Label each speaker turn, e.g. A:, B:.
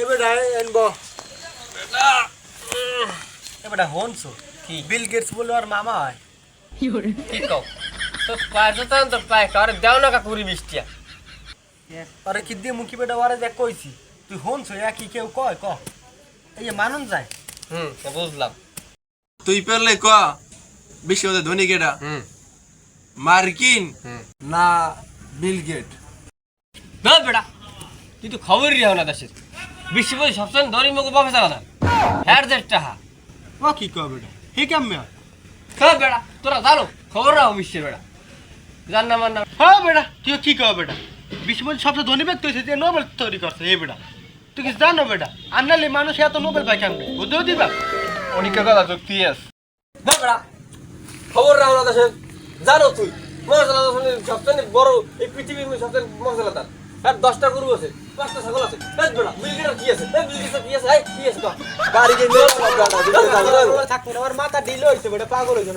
A: এবারে আনব এবারে হনছো?
B: কি?
A: বিল গেটস বলে আর মামা হয়।
B: কি কও? তো পায় তো তো কারে দাও না কাকুরি মিষ্টিয়া
A: আরে কি দিয়ে মুখি বেটা ওরা দেখ কইছি। তুই হনছো ইয়া কি কেউ কয় ক? এই মানুন যায়।
B: হুম বুঝলাম।
C: তুই পারলে ক? বিশ্বের ধনী কেটা
B: হুম।
C: মার্কিন?
B: হুম।
A: না বিল গেট।
B: না বেটা তুই তো খবরই রাও না দেশের। বিশ্ব বই সবসময় ধরি মুখ বাপে না হ্যার দেড়টা হা
A: ও কি কয় বেটা? হে কেমন
B: হ্যাঁ বেটা তোরা জানো খবর রাও বিশ্বের বেটা জান না মান না
A: হ্যাঁ বেটা তুই কি কয় বেটা? বিশ্ব বল সবচেয়ে ধনী ব্যক্তি হয়েছে যে নোবেল তৈরি করছে এই বেটা তুই কিছু জানো বেটা? আনলে মানুষ এত নোবেল পায় কেমন? বুঝতেও দিবা?
C: অনেক কথা যুক্তি আছে।
B: না বেটা খবর রাও না দেশের। জানো তুই মশলা সবচেয়ে বড় এই পৃথিবীর মধ্যে সবচেয়ে মশলা তার। আর দশটা গরু আছে পাঁচটা ছাগল আছে কি আছে কি আছে কি আছে
A: বাড়ি গিয়ে থাকব আমার মাথা ঢিল হয়েছে বেটা পাগল হয়েছে